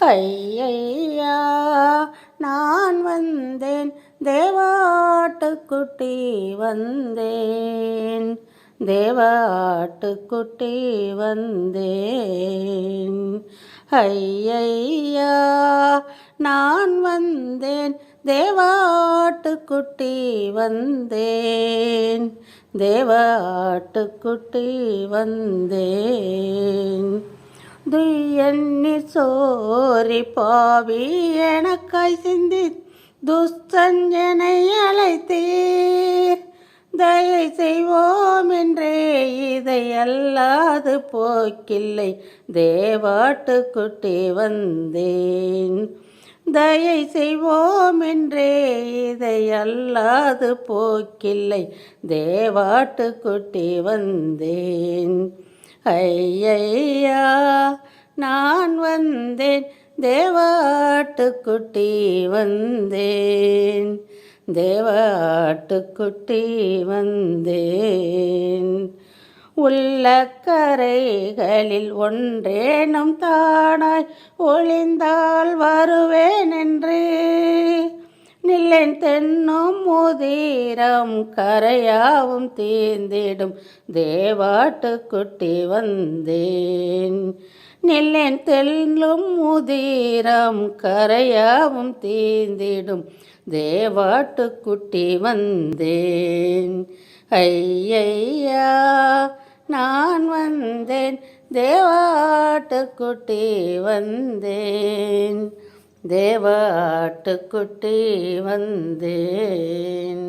ஐயையா நான் வந்தேன். தேவாட்டுக்குட்டி வந்தேன். தேவாட்டுக்குட்டி வந்தேன். ஐயையா நான் வந்தேன். தேவாட்டுக்குட்டி வந்தேன். தேவாட்டுக்குட்டி வந்தேன். துயண்ணி சோரி பாவி எனக்காய் சிந்தி துஷ்டஞ்சனை அழைத்தீர். தயை செய்வோம் என்றே இதை அல்லாது போக்கில்லை. தேவாட்டுக்குட்டி வந்தேன். தயை செய்வோம் என்றே இதை அல்லாது போக்கில்லை. தேவாட்டுக்குட்டி வந்தேன். ஐயையா நான் வந்தேன். தேவாட்டுக்குட்டி வந்தேன். தேவாட்டுக்குட்டி வந்தேன். உள்ள கரைகளில் ஒன்றேனும் தானாய் ஒளிந்தால் வருவேன் என்று நில்லென் தென்னும் முதிரம் கரையாவும் தீர்ந்திடும். தேவாட்டுக்குட்டி வந்தேன். நில்லென் தெல்லும் முதிரம் கரையாவும் தீர்ந்திடும். தேவாட்டுக்குட்டி வந்தேன். ஐயையா நான் வந்தேன். தேவாட்டுக்குட்டி வந்தேன். தேவாட்டுக்குட்டி வந்தேன்.